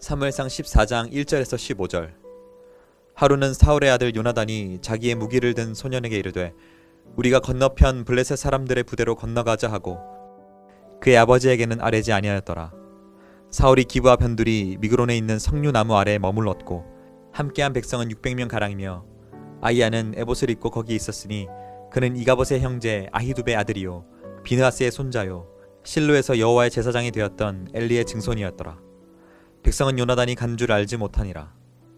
사무엘상 14장 1절에서 15절. 하루는 사울의 아들 요나단이 자기의 무기를 든 소년에게 이르되 우리가 건너편 블레셋 사람들의 부대로 건너가자 하고 그의 아버지에게는 아뢰지 아니하였더라. 사울이 기브와 변두리 미그론에 있는 석류나무 아래에 머물렀고 함께한 백성은 600명 가량이며 아이야는 에봇을 입고 거기 있었으니 그는 이가봇의 형제 아히두베 아들이요 비느하스의 손자요 실로에서 여호와의 제사장이 되었던 엘리의 증손이었더라 백성은 요나단이 간 줄 알지 못하니라.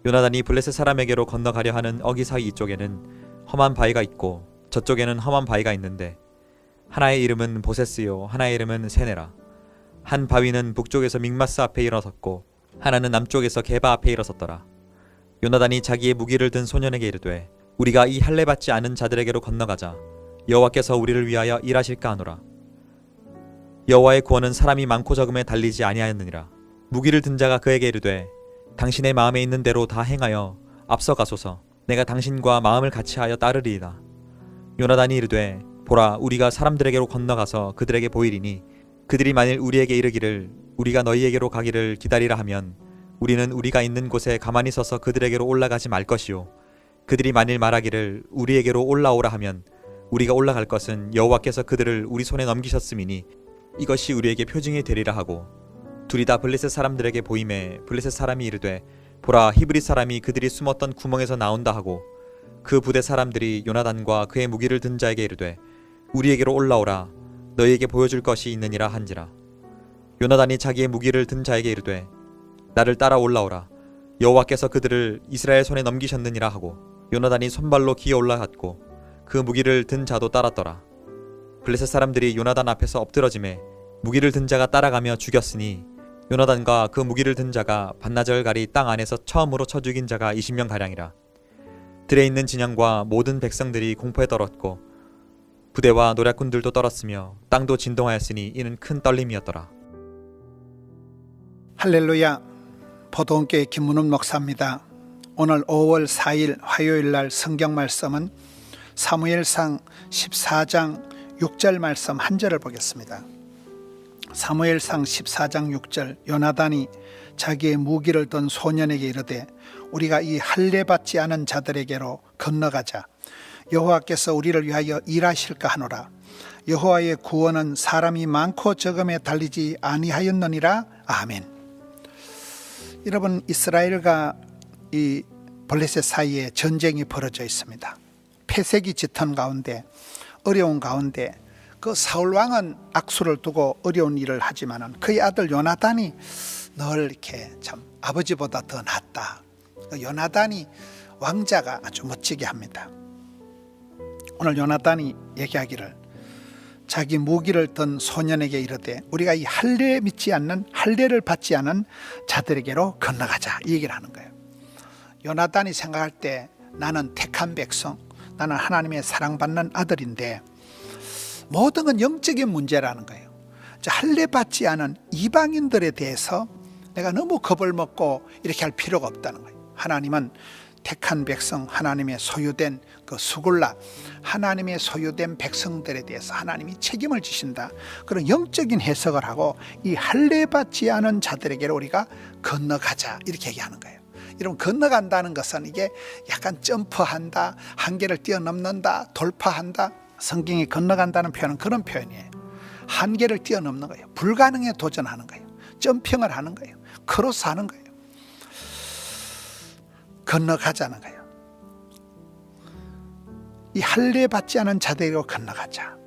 요나단이 블레셋 사람에게로 건너가려 하는 어기 사이 이쪽에는 험한 바위가 있고 저쪽에는 험한 바위가 있는데 하나의 이름은 보세스요 하나의 이름은 세네라. 한 바위는 북쪽에서 믹마스 앞에 일어섰고 하나는 남쪽에서 게바 앞에 일어섰더라. 요나단이 자기의 무기를 든 소년에게 이르되 우리가 이 할례 받지 않은 자들에게로 건너가자. 여호와께서 우리를 위하여 일하실까 하노라. 여호와의 구원은 사람이 많고 적음에 달리지 아니하였느니라 무기를 든 자가 그에게 이르되 당신의 마음에 있는 대로 다 행하여 앞서 가소서. 내가 당신과 마음을 같이하여 따르리이다. 요나단이 이르되 보라 우리가 사람들에게로 건너가서 그들에게 보이리니 그들이 만일 우리에게 이르기를 우리가 너희에게로 가기를 기다리라 하면 우리는 우리가 있는 곳에 가만히 서서 그들에게로 올라가지 말 것이요. 그들이 만일 말하기를 우리에게로 올라오라 하면 우리가 올라갈 것은 여호와께서 그들을 우리 손에 넘기셨음이니 이것이 우리에게 표징이 되리라 하고 둘이 다 블레셋 사람들에게 보임에 블레셋 사람이 이르되 보라 히브리 사람이 그들이 숨었던 구멍에서 나온다 하고 그 부대 사람들이 요나단과 그의 무기를 든 자에게 이르되 우리에게로 올라오라. 너희에게 보여줄 것이 있느니라 한지라. 요나단이 자기의 무기를 든 자에게 이르되 나를 따라 올라오라. 여호와께서 그들을 이스라엘 손에 넘기셨느니라 하고 요나단이 손발로 기어 올라갔고 그 무기를 든 자도 따랐더라. 블레셋 사람들이 요나단 앞에서 엎드러짐에 무기를 든 자가 따라가며 죽였으니 요나단과 그 무기를 든 자가 반나절 가리 땅 안에서 처음으로 쳐 죽인 자가 20명 가량이라. 들에 있는 진영과 모든 백성들이 공포에 떨었고 부대와 노략군들도 떨었으며 땅도 진동하였으니 이는 큰 떨림이었더라. 할렐루야. 포도원교회 김문훈 목사입니다. 오늘 5월 4일 화요일 날 성경 말씀은 사무엘상 14장 6절 말씀 한 절을 보겠습니다 사무엘상 14장 6절 요나단이 자기의 무기를 든 소년에게 이르되 우리가 이 할례 받지 않은 자들에게로 건너가자. 여호와께서 우리를 위하여 일하실까 하노라. 여호와의 구원은 사람이 많고 적음에 달리지 아니하였느니라. 아멘. 여러분 이스라엘과 이 블레셋 사이에 전쟁이 벌어져 있습니다. 폐색이 짙은 가운데 어려운 가운데 그 사울 왕은 악수를 두고 어려운 일을 하지만은 그의 아들 요나단이 늘 이렇게 참 아버지보다 더 낫다. 그 요나단이 왕자가 아주 멋지게 합니다. 오늘 요나단이 얘기하기를 자기 무기를 든 소년에게 이르되 우리가 이 할례 믿지 않는 할례를 받지 않은 자들에게로 건너가자 이 얘기를 하는 거예요. 요나단이 생각할 때 나는 택한 백성, 나는 하나님의 사랑받는 아들인데 모든 건 영적인 문제라는 거예요. 할례 받지 않은 이방인들에 대해서 내가 너무 겁을 먹고 이렇게 할 필요가 없다는 거예요. 하나님은 택한 백성, 하나님의 소유된 그 수굴라, 하나님의 소유된 백성들에 대해서 하나님이 책임을 지신다. 그런 영적인 해석을 하고 이 할례 받지 않은 자들에게로 우리가 건너가자 이렇게 얘기하는 거예요. 여러분 건너간다는 것은 이게 약간 점프한다, 한계를 뛰어넘는다, 돌파한다. 성경이 건너간다는 표현은 그런 표현이에요. 한계를 뛰어넘는 거예요. 불가능에 도전하는 거예요. 점핑을 하는 거예요. 크로스 하는 거예요. 건너가자는 거예요. 이 할례 받지 않은 자들로 건너가자.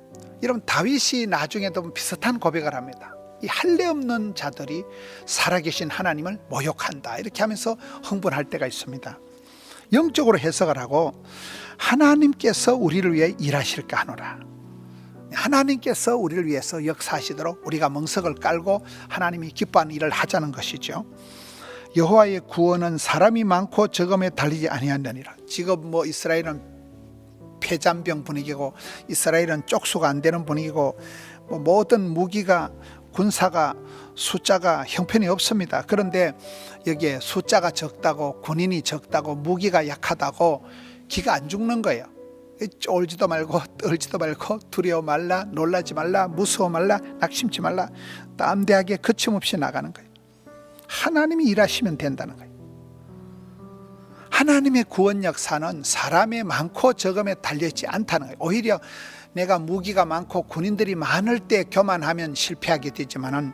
여러분 다윗이 나중에도 비슷한 고백을 합니다. 이 할례 없는 자들이 살아계신 하나님을 모욕한다. 이렇게 하면서 흥분할 때가 있습니다. 영적으로 해석을 하고 하나님께서 우리를 위해 일하실까 하노라. 하나님께서 우리를 위해서 역사하시도록 우리가 멍석을 깔고 하나님이 기뻐하는 일을 하자는 것이죠. 여호와의 구원은 사람이 많고 적음에 달리지 아니하느니라. 지금 뭐 이스라엘은 폐잔병 분위기고 이스라엘은 쪽수가 안 되는 분위기고 뭐 모든 무기가 군사가 숫자가 형편이 없습니다. 그런데 여기에 숫자가 적다고 군인이 적다고 무기가 약하다고 기가 안 죽는 거예요. 쫄지도 말고 떨지도 말고 두려워 말라 놀라지 말라 무서워 말라 낙심치 말라 담대하게 거침없이 나가는 거예요. 하나님이 일하시면 된다는 거예요. 하나님의 구원 역사는 사람의 많고 적음에 달려있지 않다는 거예요. 오히려 내가 무기가 많고 군인들이 많을 때 교만하면 실패하게 되지만은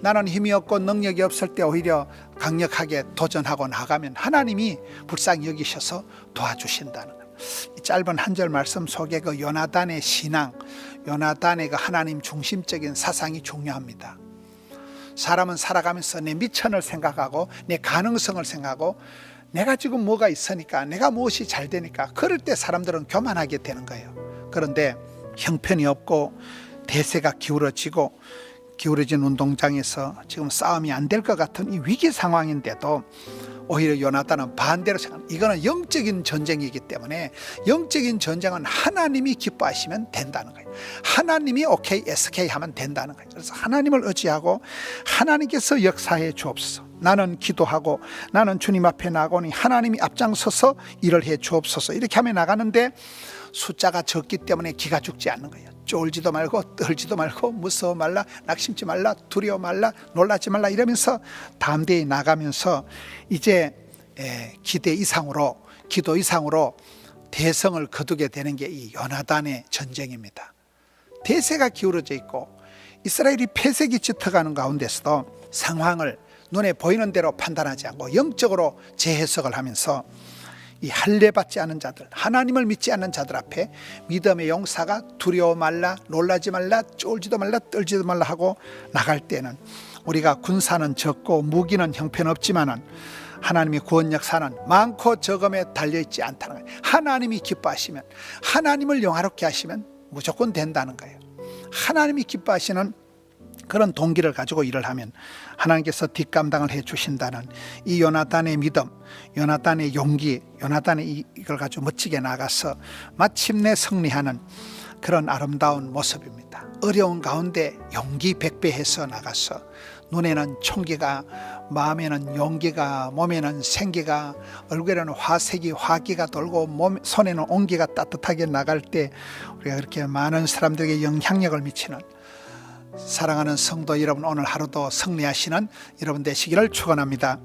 나는 힘이 없고 능력이 없을 때 오히려 강력하게 도전하고 나가면 하나님이 불쌍히 여기셔서 도와주신다는. 이 짧은 한 절 말씀 속에 그 요나단의 신앙, 요나단의 그 하나님 중심적인 사상이 중요합니다. 사람은 살아가면서 내 미천을 생각하고 내 가능성을 생각하고 내가 지금 뭐가 있으니까 내가 무엇이 잘 되니까 그럴 때 사람들은 교만하게 되는 거예요. 그런데 형편이 없고 대세가 기울어지고 기울어진 운동장에서 지금 싸움이 안 될 것 같은 이 위기 상황인데도 오히려 요나단은 반대로 생각합니다. 이거는 영적인 전쟁이기 때문에 영적인 전쟁은 하나님이 기뻐하시면 된다는 거예요. 하나님이 오케이 SK 하면 된다는 거예요. 그래서 하나님을 의지하고 하나님께서 역사해 주옵소서. 나는 기도하고 나는 주님 앞에 나가니 하나님이 앞장서서 일을 해 주옵소서. 이렇게 하며 나가는데 숫자가 적기 때문에 기가 죽지 않는 거예요. 쫄지도 말고 떨지도 말고 무서워 말라 낙심치 말라 두려워 말라 놀라지 말라 이러면서 담대히 나가면서 이제 에, 기대 이상으로 기도 이상으로 대성을 거두게 되는 게이 요나단의 전쟁입니다. 대세가 기울어져 있고 이스라엘이 폐색이 짙어가는 가운데서도 상황을 눈에 보이는 대로 판단하지 않고 영적으로 재해석을 하면서 이 할례 받지 않은 자들, 하나님을 믿지 않는 자들 앞에 믿음의 용사가 두려워 말라, 놀라지 말라, 쫄지도 말라, 떨지도 말라 하고 나갈 때는 우리가 군사는 적고 무기는 형편없지만은 하나님의 구원 역사는 많고 적음에 달려 있지 않다는 거예요. 하나님이 기뻐하시면 하나님을 영화롭게 하시면 무조건 된다는 거예요. 하나님이 기뻐하시는 그런 동기를 가지고 일을 하면 하나님께서 뒷감당을 해 주신다는 이 요나단의 믿음, 요나단의 용기, 요나단의 이- 이걸 가지고 멋지게 나가서 마침내 승리하는 그런 아름다운 모습입니다. 어려운 가운데 용기 백배해서 나가서 눈에는 총기가 마음에는 용기가 몸에는 생기가 얼굴에는 화색이 화기가 돌고 몸 손에는 온기가 따뜻하게 나갈 때 우리가 그렇게 많은 사람들에게 영향력을 미치는 사랑하는 성도 여러분 오늘 하루도 승리하시는 여러분 되시기를 축원합니다.